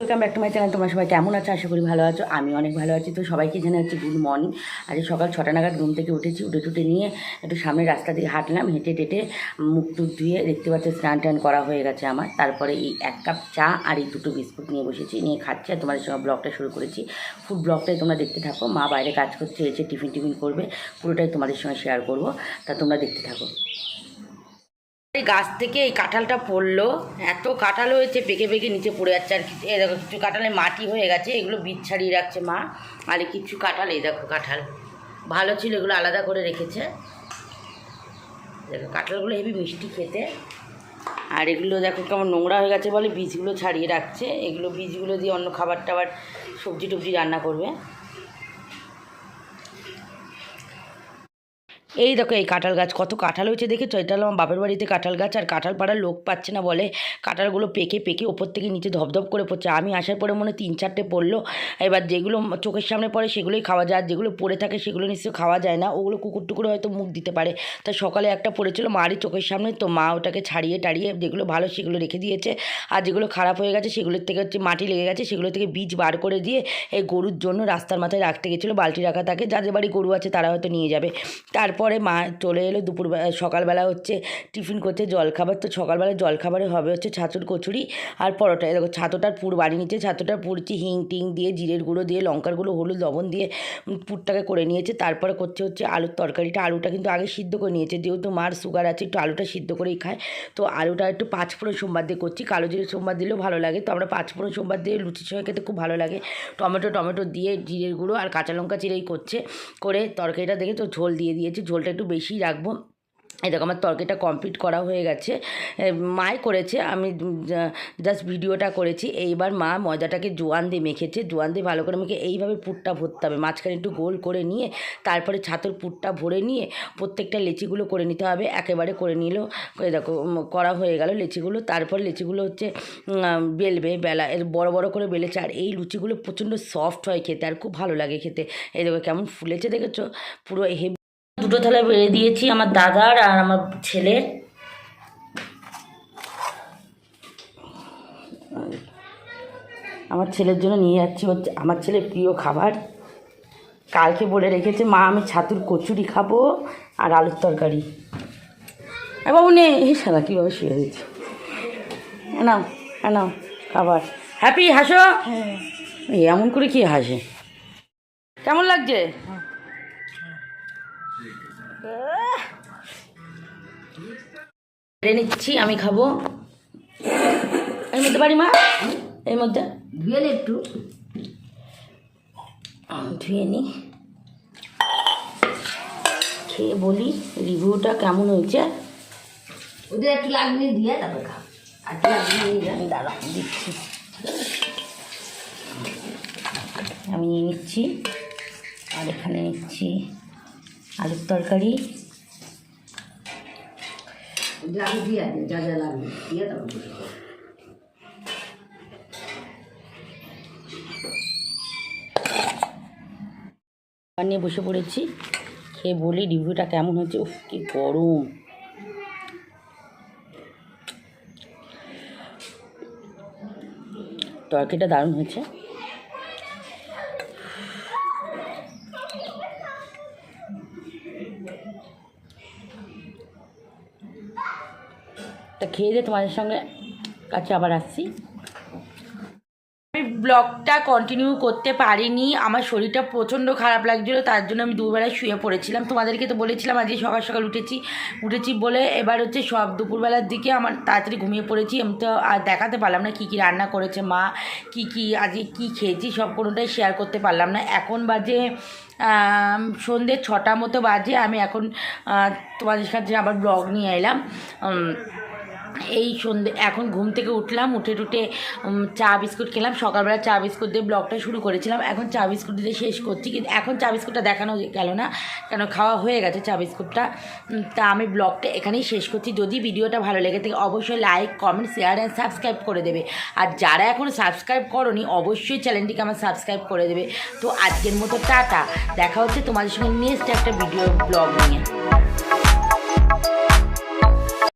Welcome back to my channel তোমার সবাই কেমন আছো? আশা করি ভালো আছো। আমি অনেক ভালো আছি। তো সবাইকে জানাই হচ্ছে গুড মর্নিং আজ সকাল ছটা নাগাদ ঘুম থেকে উঠেছি। উঠে টুটে নিয়ে একটু সামনের রাস্তা দিয়ে হাঁটলাম। হেঁটে টেটে মুখ টুক ধুয়ে দেখতে পাচ্ছি স্নান টান করা হয়ে গেছে আমার। তারপরে এই এক কাপ চা আর এই দুটো বিস্কুট নিয়ে বসেছি। নিয়ে খাচ্ছি আর তোমাদের সঙ্গে ব্লগটা শুরু করেছি। ফুড ব্লগটাই তোমরা দেখতে থাকো। মা বাইরে কাজ করছে, এসে টিফিন টিফিন করবে। পুরোটাই তোমাদের সঙ্গে শেয়ার করব। তা তোমরা দেখতে থাকো। এই গাছ থেকে এই কাঁঠালটা পড়ল। এত কাঁঠাল হয়েছে, পেকে পেকে নিচে পড়ে যাচ্ছে। আর কিছু দেখো, কিছু কাঁঠালে মাটি হয়ে গেছে, এগুলো বীজ ছাড়িয়ে রাখছে মা। আর কিছু কাঁঠাল, এই দেখো কাঁঠাল। ভালো ছিল, এগুলো আলাদা করে রেখেছে। দেখো, কাঁঠালগুলো হেবি মিষ্টি খেতে। আর এগুলো দেখো কেমন নোংরা হয়ে গেছে বলে বীজগুলো ছাড়িয়ে রাখছে। এগুলো বীজগুলো দিয়ে অন্য খাবার টাবার সবজি টবজি রান্না করবে। এই দেখো, এই কাঁঠাল গাছ, কত কাঁঠাল হয়েছে দেখেছ? এটা হলো আমার বাপের বাড়িতে কাঁঠাল গাছ, আর কাঁঠাল পাড়ার লোক পাচ্ছে না বলে কাঁঠালগুলো পেকে পেকে ওপর থেকে নিচে ধপধপ করে পড়ছে। আমি আসার পরে মনে তিন চারটে পড়ল। এবার যেগুলো চোখের সামনে পড়ে সেগুলোই খাওয়া যায়, আর যেগুলো পড়ে থাকে সেগুলো নিশ্চয়ই খাওয়া যায় না। ওগুলো কুকুর টুকুর হয়তো মুখ দিতে পারে। তা সকালে একটা পড়েছিল মারই চোখের সামনে, তো মা ওটাকে ছাড়িয়ে টাড়িয়ে যেগুলো ভালো সেগুলো রেখে দিয়েছে। আর যেগুলো খারাপ হয়ে গেছে সেগুলোর থেকে হচ্ছে মাটি লেগে গেছে, সেগুলো থেকে বীজ বার করে দিয়ে এই গরুর জন্য রাস্তার মাথায় রাখতে গেছিল, বালতি রাখা থাকে। যাদের বাড়ি গরু আছে তারা হয়তো নিয়ে যাবে। তারপরে মা চলে এলো দুপুরবেলা, সকালবেলা হচ্ছে টিফিন করছে জলখাবার। তো সকালবেলা জলখাবারে হবে হচ্ছে ছাতুর কচুরি আর পরোটা। দেখো, ছাতুটার পুর বানিয়ে নিচ্ছে ছাতুটার পুরছি হিং টিং দিয়ে, জিরের গুঁড়ো দিয়ে, লঙ্কার গুঁড়ো, হলুদ, লবণ দিয়ে পুরটাকে করে নিয়েছে। তারপরে করছে হচ্ছে আলুর তরকারিটা। আলুটা কিন্তু আগে সিদ্ধ করে নিয়েছে। যেহেতু মার সুগার আছে, একটু আলুটা সিদ্ধ করেই খায়। তো আলুটা একটু পাঁচ ফোড়ন সোমবার দিয়ে করছি। কালো জিরে সোমবার দিলেও ভালো লাগে। তো আমরা পাঁচ ফোড়ন সোমবার দিয়ে লুচির সঙ্গে খেতে খুব ভালো লাগে। টমেটো টমেটো দিয়ে জিরের গুঁড়ো আর কাঁচা লঙ্কা চিরেই করছে। করে তরকারিটা দেখে তো ঝোল দিয়ে দিয়েছি। ঝোলটা একটু বেশিই রাখব। দেখো, আমার তরকারিটা কমপ্লিট করা হয়ে গেছে। মাই করেছে, আমি জাস্ট ভিডিওটা করেছি। এইবার মা ময়দাটাকে জোয়ান দিয়ে মেখেছে। জোয়ান দিয়ে ভালো করে মেখে এইভাবে পুরটা ভরতে হবে। মাঝখানে একটু গোল করে নিয়ে, তারপরে ছাতুর পুরটা ভরে নিয়ে, প্রত্যেকটা লেচিগুলো করে নিতে হবে। একেবারে করে নিলেও দেখো করা হয়ে গেল লেচিগুলো। তারপর লেচিগুলো হচ্ছে বেলবে, বেলা, এর বড় বড় করে বেলেছে। আর এই লুচিগুলো প্রচণ্ড সফট হয় খেতে, আর খুব ভালো লাগে খেতে। এই দেখো কেমন ফুলেছে, দেখেছ? পুরো হেভি দুটো থালা বেড়ে দিয়েছি আমার দাদার আর আমার ছেলের। আমার ছেলের জন্য নিয়ে যাচ্ছি হচ্ছে আমার ছেলের প্রিয় খাবার। কালকে বলে রেখেছে মা আমি ছাতুর কচুরি খাব আর আলুর তরকারি। বাবু নে এই সাদা কীভাবে শুয়ে দিচ্ছি নাও নাও খাবার। হ্যাপি হাসো। এই এমন করে কি হাসে? কেমন লাগছে? বেড়ে নিচ্ছি আমি খাব। এর মধ্যে পারি মা? এর মধ্যে? ধুয়ে নে একটু। ধুয়ে নিই খেয়ে বলি রিভিউটা কেমন হয়েছে? ওদের একটু লাগবে দিয়ে তারপর খা। আর লাগবে আমি দাঁড়া দিচ্ছি। আমি নিয়ে নিচ্ছি। আর এখানে নিচ্ছি আলুর তরকারি। নিয়ে বসে পড়েছি। খেয়ে বলি রিভিউটা কেমন হচ্ছে উফ কি গরম। তরকারিটা দারুণ হয়েছে। তা খেয়ে দিয়ে তোমাদের সঙ্গে কাছে আবার আসছি। ব্লগটা কন্টিনিউ করতে পারিনি। আমার শরীরটা প্রচণ্ড খারাপ লাগছিল, তার জন্য আমি দুবেলায় শুয়ে পড়েছিলাম। তোমাদেরকে তো বলেছিলাম, আজকে সকাল সকাল উঠেছি উঠেছি বলে এবার হচ্ছে সব দুপুরবেলার দিকে আমার তাড়াতাড়ি ঘুমিয়ে পড়েছি। আমি তো আর দেখাতে পারলাম না কী কী রান্না করেছে মা, কী কী আজকে কী খেয়েছি, সব কোনোটাই শেয়ার করতে পারলাম না। এখন বাজে সন্ধ্যে ছটা মতো বাজে। আমি এখন তোমাদের সাথে আবার ব্লগ নিয়ে এলাম। এই সন্ধে, এখন ঘুম থেকে উঠলাম, উঠে টুটে চা বিস্কুট খেলাম। সকালবেলা চা বিস্কুট দিয়ে ব্লগটা শুরু করেছিলাম। এখন চা বিস্কুট দিয়ে শেষ করছি। কিন্তু এখন চা বিস্কুটটা দেখানো গেল না, কেন খাওয়া হয়ে গেছে চা বিস্কুটটা। তা আমি ব্লগটা এখানেই শেষ করছি। যদি ভিডিওটা ভালো লেগে থাকে, অবশ্যই like comment share and subscribe করে দেবে। আর যারা এখনও সাবস্ক্রাইব করনি, অবশ্যই চ্যানেলটিকে আমার সাবস্ক্রাইব করে দেবে। তো আজকের মতো টাটা। দেখা হচ্ছে তোমাদের সঙ্গে নেক্সট একটা ভিডিও ব্লগ নিয়ে।